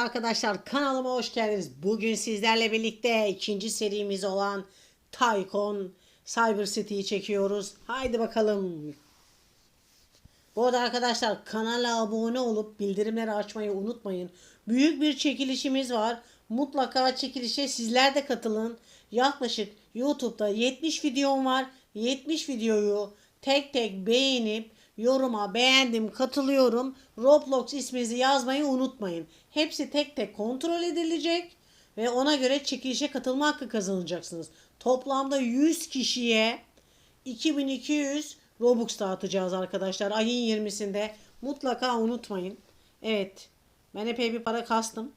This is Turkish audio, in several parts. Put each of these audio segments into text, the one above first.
arkadaşlar kanalıma hoş geldiniz. Bugün sizlerle birlikte ikinci serimiz olan Tycoon Cyber City'yi çekiyoruz. Haydi bakalım. Bu arada arkadaşlar kanala abone olup bildirimleri açmayı unutmayın. Büyük bir çekilişimiz var. Mutlaka çekilişe sizler de katılın. Yaklaşık YouTube'da 70 videom var. 70 videoyu tek tek beğenip yoruma beğendim katılıyorum. Roblox isminizi yazmayı unutmayın. Hepsi tek tek kontrol edilecek ve ona göre çekilişe katılma hakkı kazanacaksınız. Toplamda 100 kişiye 2200 Robux dağıtacağız arkadaşlar ayın 20'sinde. Mutlaka unutmayın. Evet. Ben epey bir para kastım.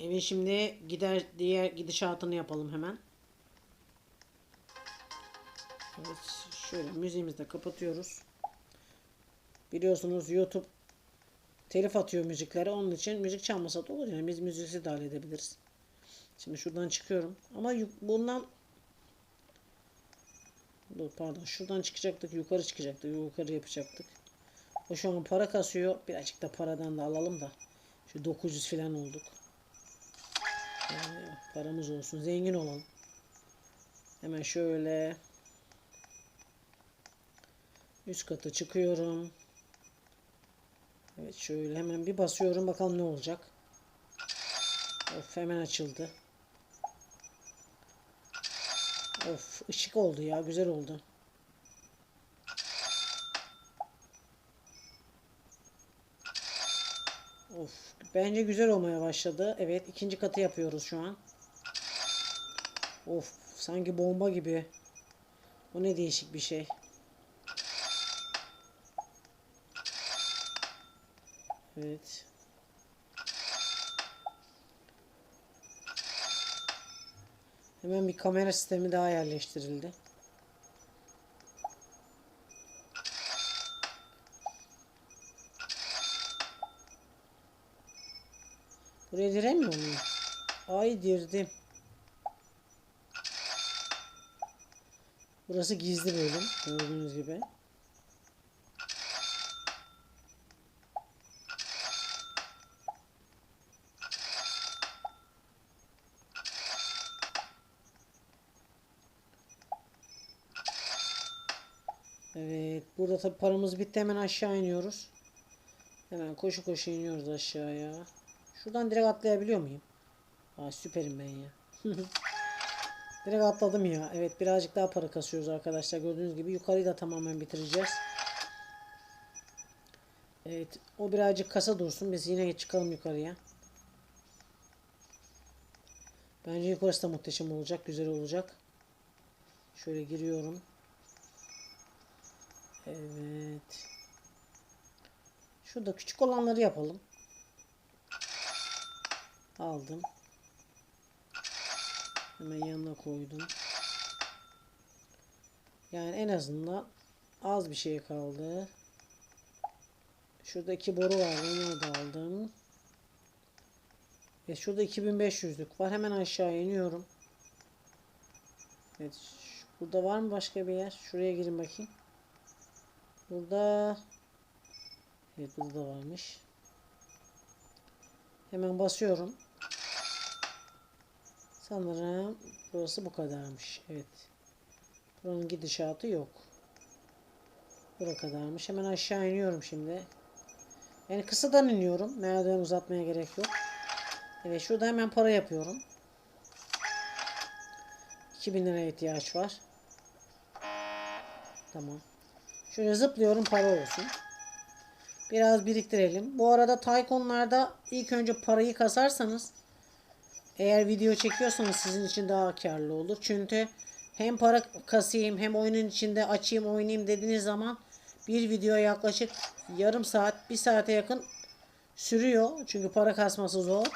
Evet şimdi gider diğer gidişatını yapalım hemen. Evet şöyle müziğimizi de kapatıyoruz. Biliyorsunuz YouTube telif atıyor müziklere. Onun için müzik çalmasa da olur yani biz müziği de halledebiliriz. Şimdi şuradan çıkıyorum. Ama bundan Dur pardon şuradan çıkacaktık yukarı çıkacaktık yukarı yapacaktık. O şu an para kasıyor. Birazcık da paradan da alalım da. Şu 900 falan olduk. Yani paramız olsun zengin olalım. Hemen şöyle üst kata çıkıyorum. Evet şöyle hemen bir basıyorum bakalım ne olacak. Of hemen açıldı. Of ışık oldu ya güzel oldu. Of bence güzel olmaya başladı. Evet ikinci katı yapıyoruz şu an. Of sanki bomba gibi. O ne değişik bir şey. Evet. Hemen bir kamera sistemi daha yerleştirildi. Buraya diremiyor muyum? Ay dirdim. Burası gizli bölüm. Gördüğünüz gibi. Evet. Tabi paramız bitti. Hemen aşağı iniyoruz. Hemen koşu koşu iniyoruz aşağıya. Şuradan direkt atlayabiliyor muyum? Aa süperim ben ya. direkt atladım ya. Evet birazcık daha para kasıyoruz arkadaşlar. Gördüğünüz gibi yukarıyı da tamamen bitireceğiz. Evet. O birazcık kasa dursun. Biz yine çıkalım yukarıya. Bence yukarısı da muhteşem olacak. Güzel olacak. Şöyle giriyorum. Evet. Şurada küçük olanları yapalım. Aldım. Hemen yanına koydum. Yani en azından az bir şey kaldı. Şurada iki boru var. Onları da aldım. Ve şurada 2500'lük var. Hemen aşağı iniyorum. Evet. Burada var mı başka bir yer? Şuraya girin bakayım. Burada Evet burada da varmış. Hemen basıyorum. Sanırım burası bu kadarmış. Evet. Buranın gidişatı yok. Bura kadarmış. Hemen aşağı iniyorum şimdi. Yani kısadan iniyorum. Merdiven uzatmaya gerek yok. Evet şurada hemen para yapıyorum. 2000 liraya ihtiyaç var. Tamam. Şöyle zıplıyorum para olsun. Biraz biriktirelim. Bu arada Taycon'larda ilk önce parayı kasarsanız eğer video çekiyorsanız sizin için daha karlı olur. Çünkü hem para kasayım hem oyunun içinde açayım oynayayım dediğiniz zaman bir video yaklaşık yarım saat bir saate yakın sürüyor. Çünkü para kasması zor.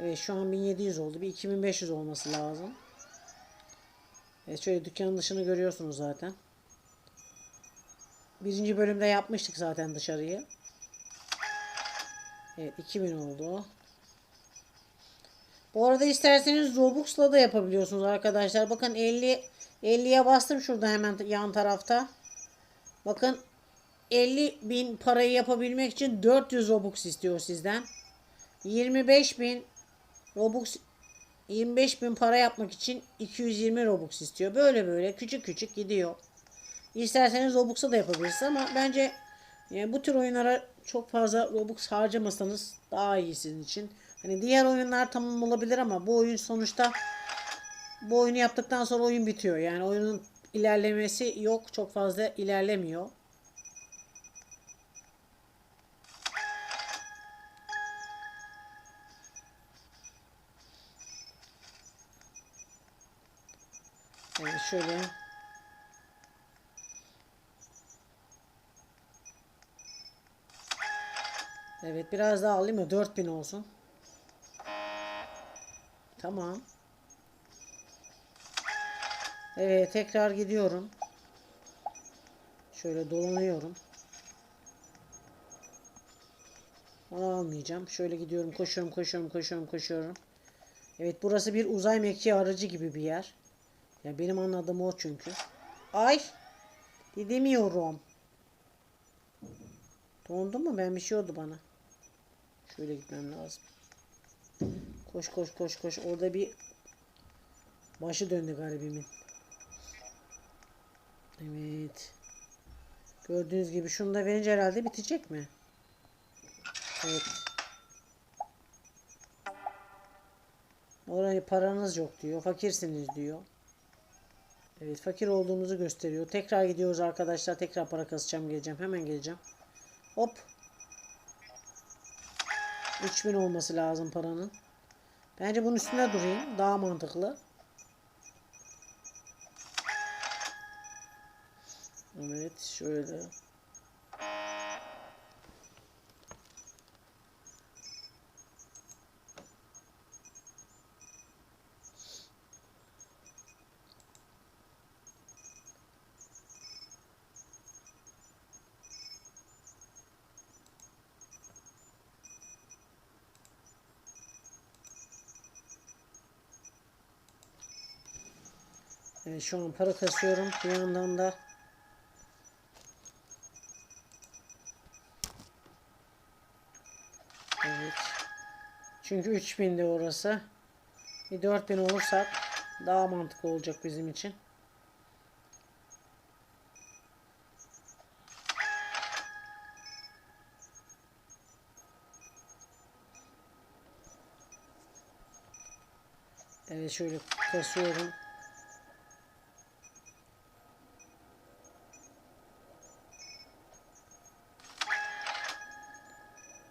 Evet şu an 1700 oldu. Bir 2500 olması lazım. Evet şöyle dükkanın dışını görüyorsunuz zaten. Birinci bölümde yapmıştık zaten dışarıyı. Evet 2000 oldu. Bu arada isterseniz Robux'la da yapabiliyorsunuz arkadaşlar. Bakın 50 50'ye bastım şurada hemen yan tarafta. Bakın 50 bin parayı yapabilmek için 400 Robux istiyor sizden. 25 bin Robux 25 bin para yapmak için 220 Robux istiyor. Böyle böyle küçük küçük gidiyor. İsterseniz Robux'a da yapabilirsiniz ama bence yani bu tür oyunlara çok fazla Robux harcamasanız daha iyi sizin için. Hani diğer oyunlar tamam olabilir ama bu oyun sonuçta bu oyunu yaptıktan sonra oyun bitiyor. Yani oyunun ilerlemesi yok. Çok fazla ilerlemiyor. Evet şöyle. Evet biraz daha alayım mı? 4000 olsun. Tamam. Evet tekrar gidiyorum. Şöyle dolanıyorum. Onu almayacağım. Şöyle gidiyorum. Koşuyorum, koşuyorum, koşuyorum, koşuyorum. Evet burası bir uzay mekiği aracı gibi bir yer. Ya benim anladığım o çünkü. Ay! Gidemiyorum. Dondu mu? Ben bir şey oldu bana. Şöyle gitmem lazım. Koş koş koş koş. Orada bir başı döndü garibimin. Evet. Gördüğünüz gibi şunu da verince herhalde bitecek mi? Evet. Orayı paranız yok diyor. Fakirsiniz diyor. Evet fakir olduğumuzu gösteriyor. Tekrar gidiyoruz arkadaşlar. Tekrar para kasacağım geleceğim. Hemen geleceğim. Hop. 3000 olması lazım paranın. Bence bunun üstünde durayım. Daha mantıklı. Evet şöyle. Evet, şu an para kasıyorum. Bir yandan da Evet. Çünkü 3000 de orası. Bir 4000 olursak daha mantıklı olacak bizim için. Evet şöyle kasıyorum.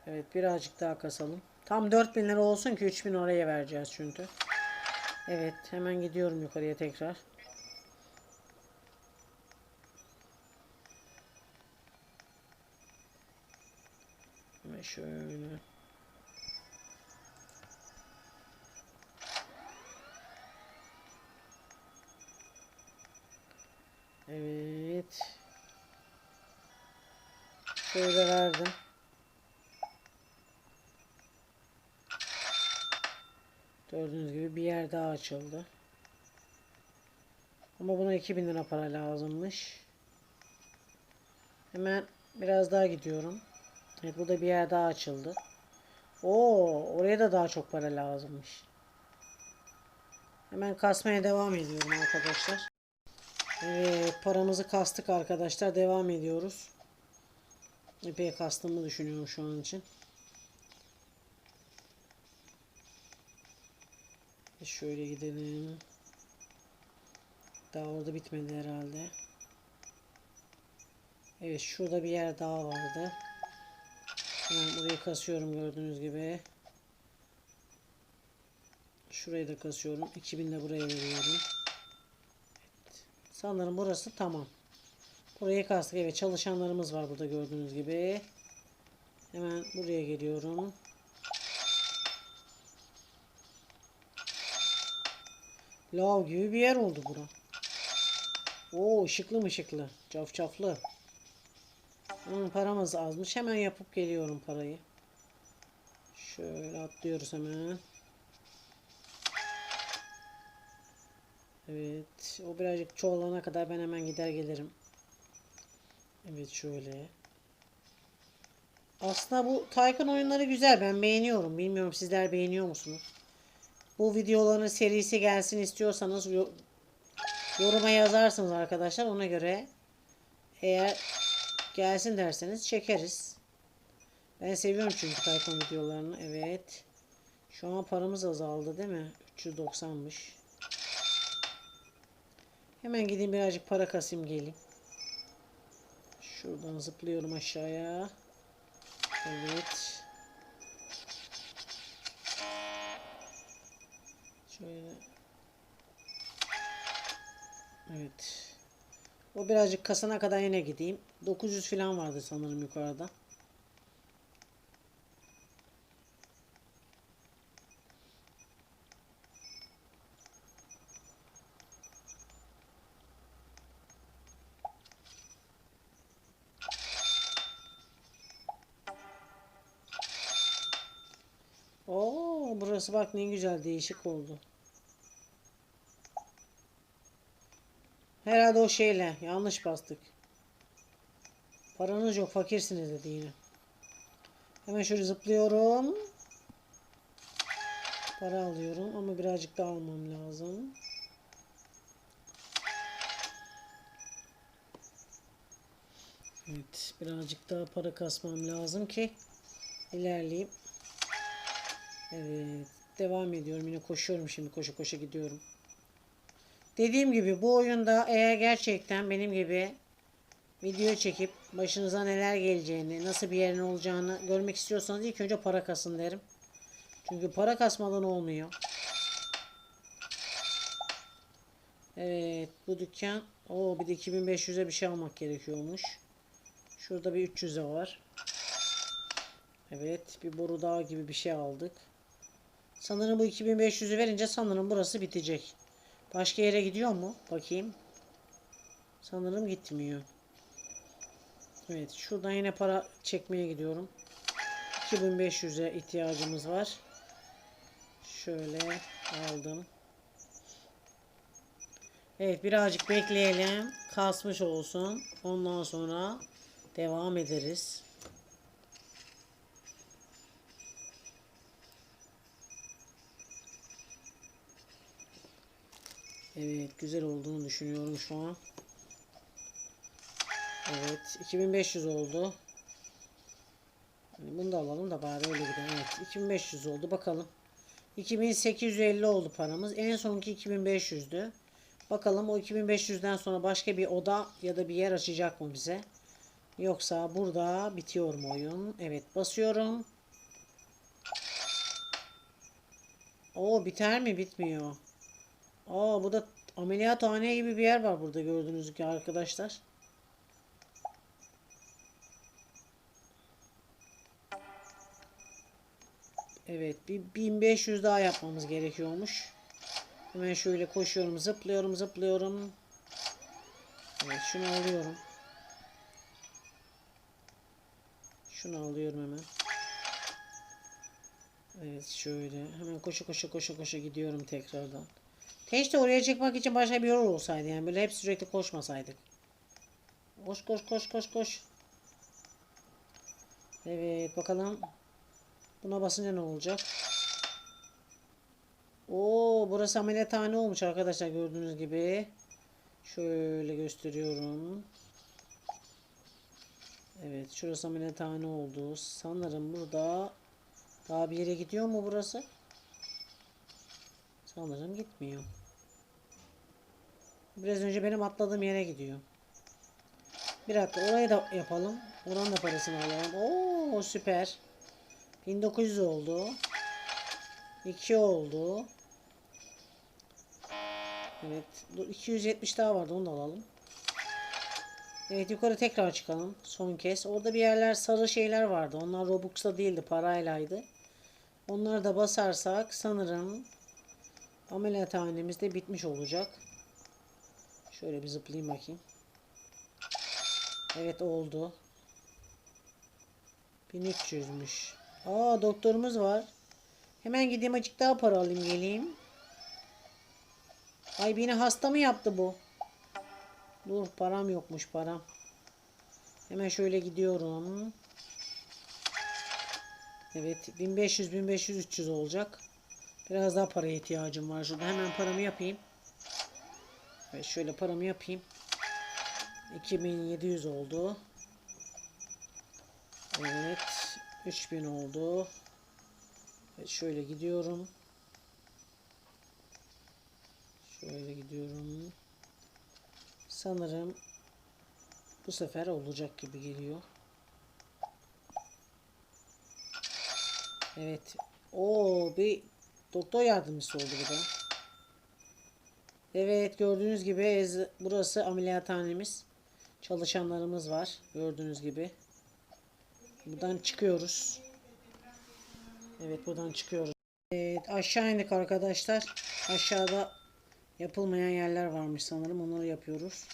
Evet birazcık daha kasalım. Tam 4000 lira olsun ki 3000 oraya vereceğiz çünkü. Evet hemen gidiyorum yukarıya tekrar. Ve şöyle. Evet. Şöyle verdim. Gördüğünüz gibi bir yer daha açıldı. Ama buna 2000 lira para lazımmış. Hemen biraz daha gidiyorum. Evet burada bir yer daha açıldı. Oo, oraya da daha çok para lazımmış. Hemen kasmaya devam ediyorum arkadaşlar. Evet paramızı kastık arkadaşlar. Devam ediyoruz. Epey kastığımı düşünüyorum şu an için. Şöyle gidelim. Daha orada bitmedi herhalde. Evet şurada bir yer daha vardı. Hemen burayı kasıyorum gördüğünüz gibi. Şurayı da kasıyorum. 2000 de buraya veriyorum. Evet. Sanırım burası tamam. Burayı kastık. Evet çalışanlarımız var burada gördüğünüz gibi. Hemen buraya geliyorum. Lav gibi bir yer oldu bura. Oo ışıklı mı ışıklı. Cafcaflı. Hmm, paramız azmış. Hemen yapıp geliyorum parayı. Şöyle atlıyoruz hemen. Evet. O birazcık çoğalana kadar ben hemen gider gelirim. Evet şöyle. Aslında bu Tycoon oyunları güzel. Ben beğeniyorum. Bilmiyorum sizler beğeniyor musunuz? Bu videoların serisi gelsin istiyorsanız yo- yoruma yazarsınız arkadaşlar. Ona göre eğer gelsin derseniz çekeriz. Ben seviyorum çünkü Tycoon videolarını. Evet. Şu an paramız azaldı değil mi? 390'mış. Hemen gideyim birazcık para kasayım geleyim. Şuradan zıplıyorum aşağıya. Evet. Şöyle. Evet. O birazcık kasana kadar yine gideyim. 900 falan vardı sanırım yukarıda. Oo, burası bak ne güzel değişik oldu. Herhalde o şeyle yanlış bastık. Paranız yok fakirsiniz dedi yine. Hemen şöyle zıplıyorum. Para alıyorum ama birazcık daha almam lazım. Evet birazcık daha para kasmam lazım ki ilerleyeyim. Evet. Devam ediyorum. Yine koşuyorum şimdi. Koşa koşa gidiyorum. Dediğim gibi bu oyunda eğer gerçekten benim gibi video çekip başınıza neler geleceğini, nasıl bir yerin olacağını görmek istiyorsanız ilk önce para kasın derim. Çünkü para kasmadan olmuyor. Evet. Bu dükkan. o bir de 2500'e bir şey almak gerekiyormuş. Şurada bir 300'e var. Evet. Bir boru daha gibi bir şey aldık. Sanırım bu 2500'ü verince sanırım burası bitecek. Başka yere gidiyor mu? Bakayım. Sanırım gitmiyor. Evet şuradan yine para çekmeye gidiyorum. 2500'e ihtiyacımız var. Şöyle aldım. Evet birazcık bekleyelim. Kasmış olsun. Ondan sonra devam ederiz. Evet güzel olduğunu düşünüyorum şu an. Evet 2500 oldu. Hani Bunu da alalım da bari öyle gidelim. Evet 2500 oldu bakalım. 2850 oldu paramız. En sonki 2500'dü. Bakalım o 2500'den sonra başka bir oda ya da bir yer açacak mı bize? Yoksa burada bitiyor mu oyun? Evet basıyorum. Oo biter mi? Bitmiyor. Aa bu da ameliyathane gibi bir yer var burada gördüğünüz gibi arkadaşlar. Evet bir 1500 daha yapmamız gerekiyormuş. Hemen şöyle koşuyorum zıplıyorum zıplıyorum. Evet şunu alıyorum. Şunu alıyorum hemen. Evet şöyle hemen koşa koşa koşa koşa gidiyorum tekrardan. Keşke oraya çıkmak için başka bir yol olsaydı yani böyle hep sürekli koşmasaydık. Koş koş koş koş koş. Evet bakalım. Buna basınca ne olacak? Oo burası ameliyathane olmuş arkadaşlar gördüğünüz gibi. Şöyle gösteriyorum. Evet şurası ameliyathane oldu. Sanırım burada daha bir yere gidiyor mu burası? Sanırım gitmiyor. Biraz önce benim atladığım yere gidiyor. Bir dakika orayı da yapalım. Oranın da parasını alalım. Oo süper. 1900 oldu. 2 oldu. Evet. Dur 270 daha vardı onu da alalım. Evet yukarı tekrar çıkalım. Son kez. Orada bir yerler sarı şeyler vardı. Onlar Robux'ta değildi. Paraylaydı. Onları da basarsak sanırım ameliyathanemiz de bitmiş olacak. Şöyle bir zıplayayım bakayım. Evet oldu. 1300'müş. Aa doktorumuz var. Hemen gideyim açık daha para alayım geleyim. Ay beni hasta mı yaptı bu? Dur param yokmuş param. Hemen şöyle gidiyorum. Evet 1500 1500 300 olacak. Biraz daha paraya ihtiyacım var şurada. Hemen paramı yapayım. Evet şöyle paramı yapayım. 2700 oldu. Evet 3000 oldu. Evet şöyle gidiyorum. Şöyle gidiyorum. Sanırım bu sefer olacak gibi geliyor. Evet. O bir doktor yardımcısı oldu bu da. Evet gördüğünüz gibi burası ameliyathanemiz. Çalışanlarımız var. Gördüğünüz gibi. Buradan çıkıyoruz. Evet buradan çıkıyoruz. Evet aşağı indik arkadaşlar. Aşağıda yapılmayan yerler varmış sanırım. Onları yapıyoruz.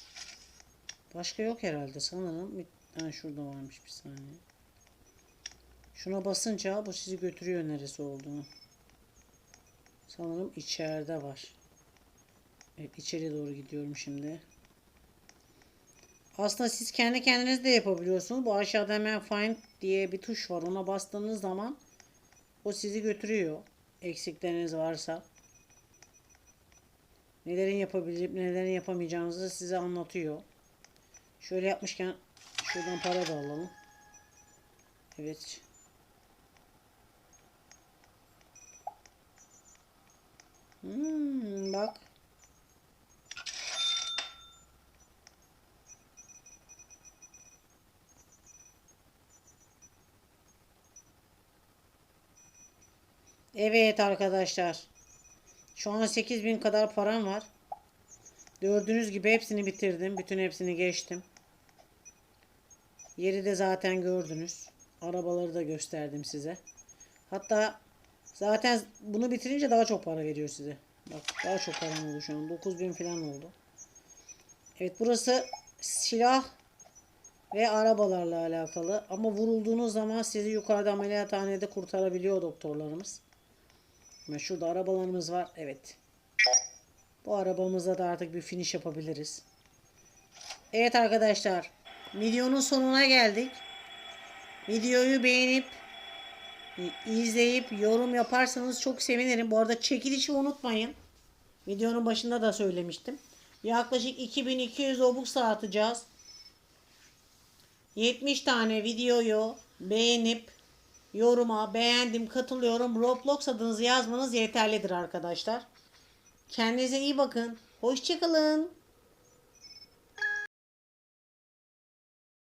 Başka yok herhalde sanırım. Bir şurada varmış bir saniye. Şuna basınca bu sizi götürüyor neresi olduğunu. Sanırım içeride var. Evet içeri doğru gidiyorum şimdi. Aslında siz kendi kendiniz de yapabiliyorsunuz. Bu aşağıda hemen find diye bir tuş var. Ona bastığınız zaman o sizi götürüyor. Eksikleriniz varsa. Nelerin yapabilip nelerin yapamayacağınızı size anlatıyor. Şöyle yapmışken şuradan para da alalım. Evet. Hmm, bak. Evet arkadaşlar. Şu an 8000 kadar param var. Gördüğünüz gibi hepsini bitirdim. Bütün hepsini geçtim. Yeri de zaten gördünüz. Arabaları da gösterdim size. Hatta zaten bunu bitirince daha çok para veriyor size. Bak daha çok param oldu şu an. 9000 falan oldu. Evet burası silah ve arabalarla alakalı. Ama vurulduğunuz zaman sizi yukarıda ameliyathanede kurtarabiliyor doktorlarımız. Ve şurada arabalarımız var. Evet. Bu arabamızla da artık bir finish yapabiliriz. Evet arkadaşlar. Videonun sonuna geldik. Videoyu beğenip izleyip yorum yaparsanız çok sevinirim. Bu arada çekilişi unutmayın. Videonun başında da söylemiştim. Yaklaşık 2200 obuk atacağız. 70 tane videoyu beğenip yoruma beğendim katılıyorum Roblox adınızı yazmanız yeterlidir arkadaşlar. Kendinize iyi bakın. Hoşçakalın.